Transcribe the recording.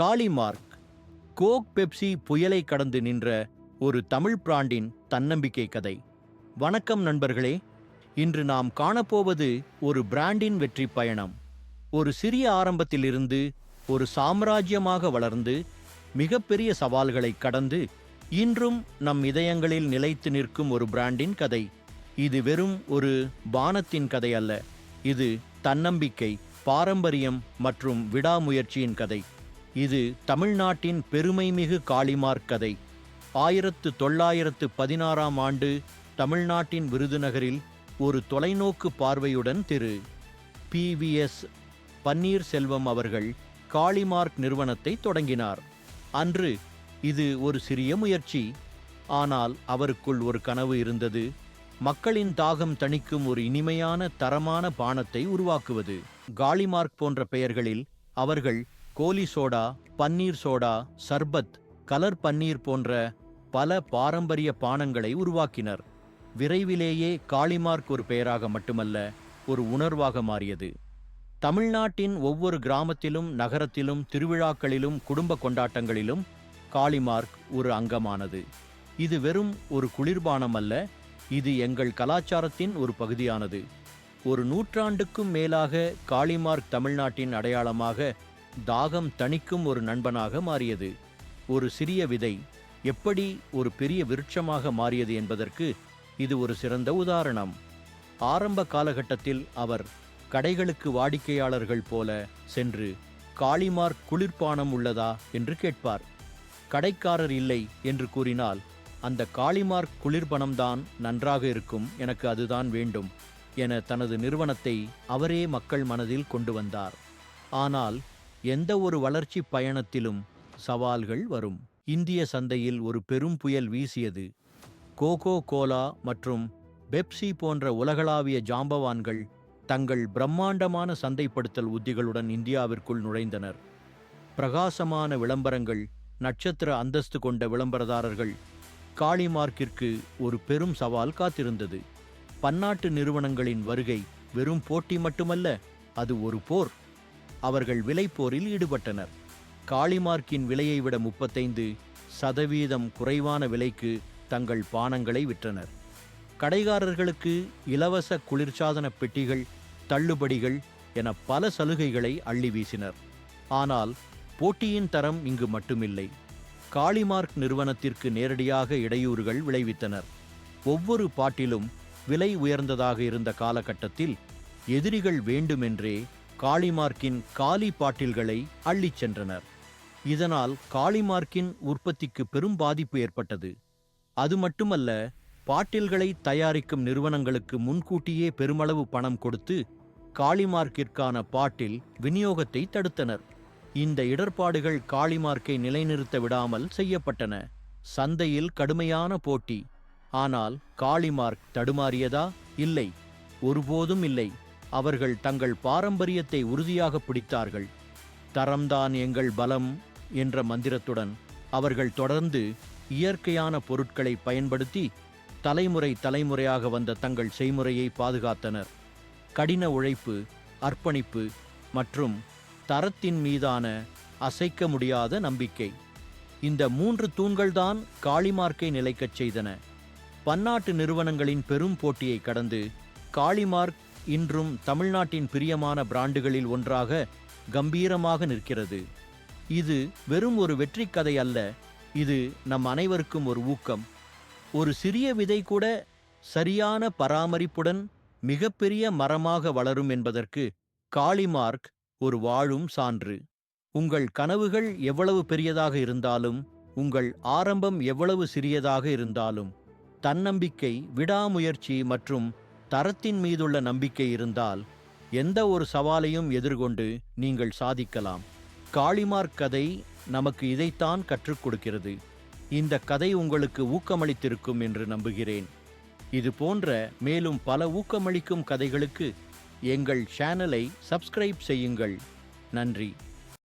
Kalimark Coke Pepsi புயலை கடந்து நின்ற ஒரு தமிழ் பிராண்டின் தன்னம்பிக்கை கதை. வணக்கம் நண்பர்களே இன்று நாம் காணப்போவது ஒரு பிராண்டின் வெற்றி பயணம். ஒரு சிறிய ஆரம்பத்திலிருந்து ஒரு சாம்ராஜ்யமாக வளர்ந்து மிகப்பெரிய சவால்களை கடந்து இன்றும் நம் இதயங்களில் நிலைத்து நிற்கும் ஒரு பிராண்டின் கதை. இது வெறும் ஒரு பானத்தின் கதை அல்ல இது தன்னம்பிக்கை பாரம்பரியம் மற்றும் விடாமுயற்சியின் கதை. இது தமிழ்நாட்டின் பெருமைமிகு காளிமார் கதை. ஆயிரத்து தொள்ளாயிரத்து பதினாறாம் ஆண்டு தமிழ்நாட்டின் விருதுநகரில் ஒரு தொலைநோக்கு பார்வையுடன் திரு. பிவிஎஸ் பன்னீர்செல்வம் அவர்கள் காளிமார்க் நிறுவனத்தை தொடங்கினார். அன்று இது ஒரு சிறிய முயற்சி. ஆனால் அவருக்குள் ஒரு கனவு இருந்தது. மக்களின் தாகம் தணிக்கும் ஒரு இனிமையான தரமான பானத்தை உருவாக்குவது. காளிமார்க் போன்ற பெயர்களில் அவர்கள் goli soda panneer soda sharbat colour panneer போன்ற பல பாரம்பரிய பானங்களை உருவாக்கினர். விரைவிலேயே காளிமார்க் ஒரு பெயராக மட்டுமல்ல ஒரு உணர்வாக மாறியது. தமிழ்நாட்டின் ஒவ்வொரு கிராமத்திலும் நகரத்திலும் திருவிழாக்களிலும் குடும்ப கொண்டாட்டங்களிலும் காளிமார்க் ஒரு அங்கமானது. இது வெறும் ஒரு குளிர்பானம் அல்ல இது எங்கள் கலாச்சாரத்தின் ஒரு பகுதியானது. ஒரு நூற்றாண்டுக்கும் மேலாக காளிமார்க் தமிழ்நாட்டின் அடையாளமாக தாகம் தணிக்கும் ஒரு நண்பனாக மாறியது. ஒரு சிறிய விதை எப்படி ஒரு பெரிய விருட்சமாக மாறியது என்பதற்கு இது ஒரு சிறந்த உதாரணம். ஆரம்ப காலகட்டத்தில் அவர் கடைகளுக்கு வாடிக்கையாளர்கள் போல சென்று காளிமார்க் குளிர்பானம் உள்ளதா? என்று கேட்பார். கடைக்காரர் இல்லை என்று கூறினால் அந்த காளிமார் குளிர்பணம்தான் நன்றாக இருக்கும் எனக்கு அதுதான் வேண்டும் என தனது நிறுவனத்தை அவரே மக்கள் மனதில் கொண்டு வந்தார். ஆனால் எந்த ஒரு வளர்ச்சி பயணத்திலும் சவால்கள் வரும். இந்திய சந்தையில் ஒரு பெரும் புயல் வீசியது. கோகோ கோலா மற்றும் பெப்சி போன்ற உலகளாவிய ஜாம்பவான்கள் தங்கள் பிரம்மாண்டமான சந்தைப்படுத்தல் உத்திகளுடன் இந்தியாவிற்குள் நுழைந்தனர். பிரகாசமான விளம்பரங்கள் நட்சத்திர அந்தஸ்து கொண்ட விளம்பரதாரர்கள் காளிமார்க்கிற்கு ஒரு பெரும் சவால் காத்திருந்தது. பன்னாட்டு நிறுவனங்களின் வருகை வெறும் போட்டி மட்டுமல்ல அது ஒரு போர். அவர்கள் விலைப்போரில் ஈடுபட்டனர். காளிமார்க்கின் விலையை விட முப்பத்தைந்து சதவீதம் குறைவான விலைக்கு தங்கள் பானங்களை விற்றனர். கடைகாரர்களுக்கு இலவச குளிர்சாதன பெட்டிகள் தள்ளுபடிகள் என பல சலுகைகளை அள்ளி வீசினர். ஆனால் போட்டியின் தரம் இங்கு மட்டுமில்லை. காளிமார்க் நிறுவனத்திற்கு நேரடியாக இடையூறுகள் விளைவித்தனர். ஒவ்வொரு பாட்டிலும் விலை உயர்ந்ததாக இருந்த காலகட்டத்தில் எதிரிகள் வேண்டுமென்றே காளிமார்க்கின் காலி பாட்டில்களை அள்ளிச் சென்றனர். இதனால் காளிமார்க்கின் உற்பத்திக்கு பெரும் பாதிப்பு ஏற்பட்டது. அது மட்டுமல்ல பாட்டில்களை தயாரிக்கும் நிறுவனங்களுக்கு முன்கூட்டியே பெருமளவு பணம் கொடுத்து காளிமார்க்கிற்கான பாட்டில் விநியோகத்தை தடுத்தனர். இந்த இடர்பாடுகள் காளிமார்க்கை நிலைநிறுத்த விடாமல் செய்யப்பட்டன. சந்தையில் கடுமையான போட்டி. ஆனால் காளிமார்க் தடுமாறியதா? இல்லை. ஒருபோதும் இல்லை. அவர்கள் தங்கள் பாரம்பரியத்தை உறுதியாக பிடித்தார்கள். தரம்தான் எங்கள் பலம் என்ற மந்திரத்துடன் அவர்கள் தொடர்ந்து இயற்கையான பொருட்களை பயன்படுத்தி தலைமுறை தலைமுறையாக வந்த தங்கள் செய்முறையை பாதுகாத்தனர். கடின உழைப்பு அர்ப்பணிப்பு மற்றும் தரத்தின் மீதான அசைக்க முடியாத நம்பிக்கை. இந்த மூன்று தூண்கள்தான் காளிமார்க்கை நிலைக்கச் செய்தன. பன்னாட்டு நிறுவனங்களின் பெரும் போட்டியை கடந்து காளிமார்க் இன்றும் தமிழ்நாட்டின் பிரியமான பிராண்டுகளில் ஒன்றாக கம்பீரமாக நிற்கிறது. இது வெறும் ஒரு வெற்றி கதை அல்ல இது நம் அனைவருக்கும் ஒரு ஊக்கம். ஒரு சிறிய விதை கூட சரியான பராமரிப்புடன் மிகப்பெரிய மரமாக வளரும் என்பதற்கு காளிமார்க் ஒரு வாழும் சான்று. உங்கள் கனவுகள் எவ்வளவு பெரியதாக இருந்தாலும் உங்கள் ஆரம்பம் எவ்வளவு சிறியதாக இருந்தாலும் தன்னம்பிக்கை விடாமுயற்சி மற்றும் தரத்தின் மீதுள்ள நம்பிக்கை இருந்தால் எந்த ஒரு சவாலையும் எதிர்கொண்டு நீங்கள் சாதிக்கலாம். காளிமார்க் கதை நமக்கு இதைத்தான் கற்றுக் கொடுக்கிறது. இந்த கதை உங்களுக்கு ஊக்கமளித்திருக்கும் என்று நம்புகிறேன். இது போன்ற மேலும் பல ஊக்கமளிக்கும் கதைகளுக்கு எங்கள் சேனலை சப்ஸ்கிரைப் செய்யுங்கள். நன்றி.